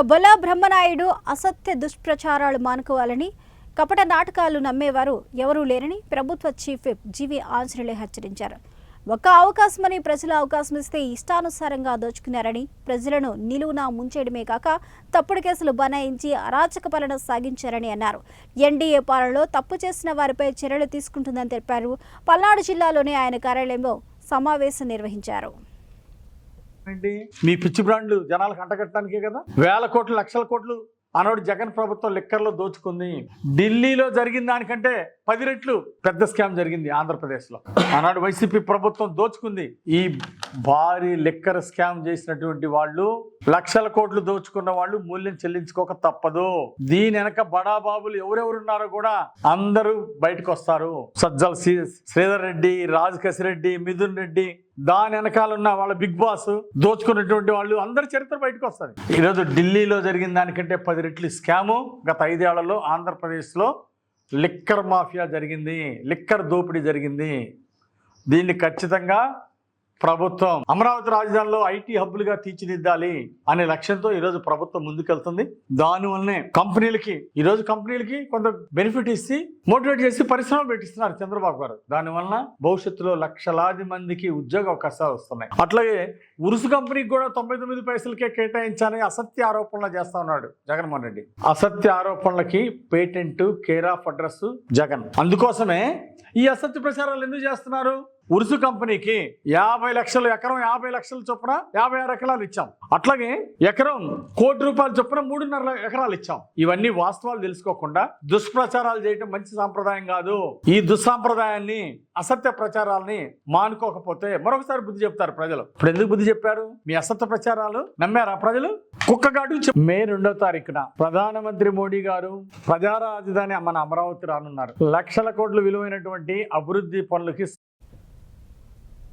బొల బ్రహ్మనాయుడు అసత్య దుష్ప్రచారాలు మానుకోవాలని కపట నాటకాలు నమ్మేవారు ఎవరూ లేరని ప్రభుత్వ చీఫ్ విప్ జీవి ఆంజనేయులు హెచ్చరించారు. ఒక్క అవకాశమని ప్రజలు అవకాశం ఇస్తే ఇష్టానుసారంగా దోచుకున్నారని ప్రజలను నిలువునా ముంచేయడమే కాక తప్పుడు కేసులు బనాయించి అరాచక పాలన సాగించారని అన్నారు. ఎన్డీఏ పాలనలో తప్పు చేసిన వారిపై చర్యలు తీసుకుంటుందని తెలిపారు. పల్నాడు జిల్లాలోని ఆయన కార్యాలయంలో సమావేశం నిర్వహించారు. ఏంటి? మీ పిచ్చి బ్రాండ్లు జనాలకు అంటగట్టడానికే కదా? వేల కోట్లు లక్షల కోట్లు ఆనాడు జగన్ ప్రభుత్వం లిక్కర్లో దోచుకుంది. ఢిల్లీలో జరిగిన దానికంటే పది రెట్లు పెద్ద స్కామ్ జరిగింది ఆంధ్రప్రదేశ్లో. ఆనాడు వైసీపీ ప్రభుత్వం దోచుకుంది. ఈ భారీ లిక్కర్ స్కామ్ చేసినటువంటి వాళ్ళు లక్షల కోట్లు దోచుకున్న వాళ్ళు మూల్యం చెల్లించుకోక తప్పదు. దీని వెనక బడాబాబులు ఎవరెవరు ఉన్నారో కూడా అందరూ బయటకు వస్తారు సజ్జల శ్రీ- శ్రీధర్ రెడ్డి రాజ్ రెడ్డి మిథున్ రెడ్డి దాని వెనకాల ఉన్న వాళ్ళ బిగ్ బాస్ దోచుకున్నటువంటి వాళ్ళు అందరి చరిత్ర బయటకు వస్తుంది ఈరోజు ఢిల్లీలో జరిగిన దానికంటే పది రెట్లు స్కాము. గత ఐదేళ్ళలో ఆంధ్రప్రదేశ్లో లిక్కర్ మాఫియా జరిగింది. లిక్కర్ దోపిడీ జరిగింది. దీన్ని ఖచ్చితంగా ప్రభుత్వం అమరావతి రాజధానిలో ఐటీ హబ్బులుగా తీర్చిదిద్దాలి అనే లక్ష్యంతో ఈరోజు ప్రభుత్వం ముందుకెళ్తుంది. దానివల్లనే కంపెనీలకి ఈరోజు కంపెనీలకి కొంత బెనిఫిట్ ఇచ్చి మోటివేట్ చేసి పరిశ్రమలు పెట్టిస్తున్నారు చంద్రబాబు గారు. దానివల్ల భవిష్యత్తులో లక్షలాది మందికి ఉద్యోగ అవకాశాలు వస్తున్నాయి. అట్లాగే ఉరుసు కంపెనీకి కూడా తొంభై తొమ్మిది పైసలకే కేటాయించాలని అసత్య ఆరోపణలు చేస్తా ఉన్నాడు జగన్మోహన్ రెడ్డి. అసత్య ఆరోపణలకి patent care of address Jagan. అందుకోసమే ఈ అసత్య ప్రచారాలు ఎందుకు చేస్తున్నారు? ఉరుసు కంపెనీకి యాభై లక్షలు ఎకరం యాభై లక్షల చొప్పున యాభై ఆరు ఎకరాలు ఇచ్చాం. అట్లాగే ఎకరం కోటి రూపాయల చొప్పున మూడున్నర ఎకరాలు ఇచ్చాం. ఇవన్నీ వాస్తవాలు తెలుసుకోకుండా దుష్ప్రచారాలు చేయటం మంచి సాంప్రదాయం కాదు. ఈ దుస్సాంప్రదాయాన్ని అసత్య ప్రచారాలని మానుకోకపోతే మరొకసారి బుద్ధి చెప్తారు ప్రజలు. ఇప్పుడు ఎందుకు బుద్ధి చెప్పారు? మీ అసత్య ప్రచారాలు నమ్మారా ప్రజలు? కుక్కగాడు మే రెండో తారీఖున ప్రధానమంత్రి మోడీ గారు ప్రజా రాజధాని మన అమరావతి రానున్నారు. లక్షల కోట్లు విలువైనటువంటి అభివృద్ధి పనులకి